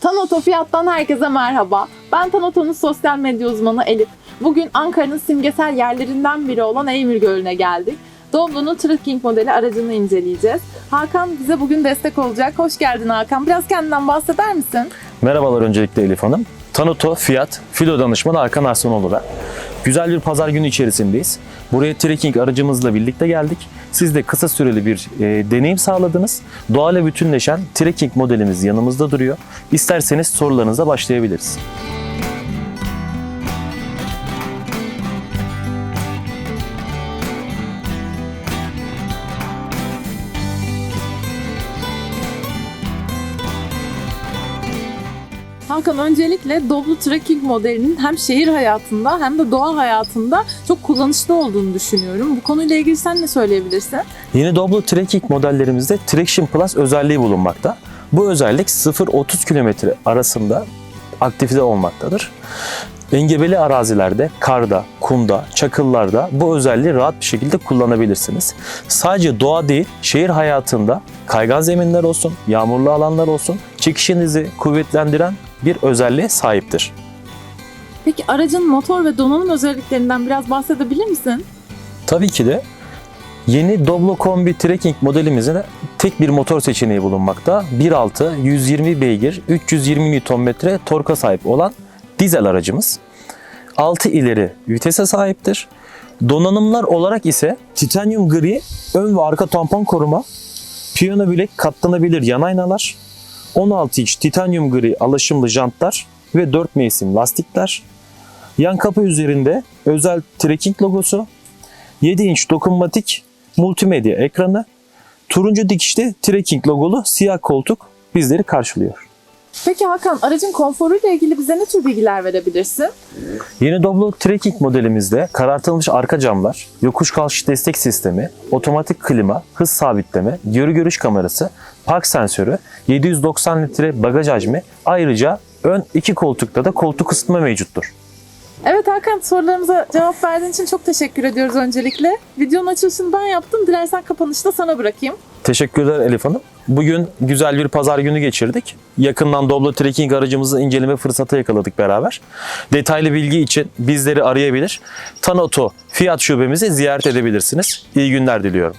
Tanoto Fiyat'tan herkese merhaba. Ben Tanoto'nun sosyal medya uzmanı Elif. Bugün Ankara'nın simgesel yerlerinden biri olan Eymir Gölü'ne geldik. Doblo'nun trekking modeli aracını inceleyeceğiz. Hakan bize bugün destek olacak. Hoş geldin Hakan. Biraz kendinden bahseder misin? Merhabalar öncelikle Elif Hanım. Tanuto, Fiyat, Filo danışmanı Hakan Arslanoğlu ben. Güzel bir pazar günü içerisindeyiz. Buraya trekking aracımızla birlikte geldik. Siz de kısa süreli bir e, deneyim sağladınız. Doğayla bütünleşen trekking modelimiz yanımızda duruyor. İsterseniz sorularınıza başlayabiliriz. Hakan öncelikle Doblo trekking modelinin hem şehir hayatında hem de doğa hayatında çok kullanışlı olduğunu düşünüyorum. Bu konuyla ilgili sen ne söyleyebilirsin? Yeni Doblo trekking modellerimizde Traction Plus özelliği bulunmakta. Bu özellik 0-30 km arasında aktifte olmaktadır. Engebeli arazilerde, karda, kumda, çakıllarda bu özelliği rahat bir şekilde kullanabilirsiniz. Sadece doğa değil, şehir hayatında kaygan zeminler olsun, yağmurlu alanlar olsun, çekişinizi kuvvetlendiren bir özelliğe sahiptir. Peki aracın motor ve donanım özelliklerinden biraz bahsedebilir misin? Tabii ki de yeni Doblo Kombi Trekking modelimizde de tek bir motor seçeneği bulunmakta. 1.6 120 beygir 320 Nm torka sahip olan dizel aracımız. 6 ileri vitese sahiptir. Donanımlar olarak ise titanyum gri ön ve arka tampon koruma, piyano bilek katlanabilir yan aynalar, 16 inç titanyum gri alaşımlı jantlar ve 4 mevsim lastikler, yan kapı üzerinde özel trekking logosu, 7 inç dokunmatik multimedya ekranı, turuncu dikişli trekking logolu siyah koltuk bizleri karşılıyor. Peki Hakan aracın konforuyla ilgili bize ne tür bilgiler verebilirsin? Yeni Doblo Trekking modelimizde karartılmış arka camlar, yokuş kalkış destek sistemi, otomatik klima, hız sabitleme, görü görüş kamerası, park sensörü, 790 litre bagaj hacmi, ayrıca ön iki koltukta da koltuk ısıtma mevcuttur. Evet Hakan sorularımıza cevap verdiğin için çok teşekkür ediyoruz öncelikle. Videonun açılışını ben yaptım. Dilersen kapanışta sana bırakayım. Teşekkürler Elif Hanım. Bugün güzel bir pazar günü geçirdik. Yakından Doblo Trekking aracımızı inceleme fırsatı yakaladık beraber. Detaylı bilgi için bizleri arayabilir. Tanoto Fiyat şubemizi ziyaret edebilirsiniz. İyi günler diliyorum.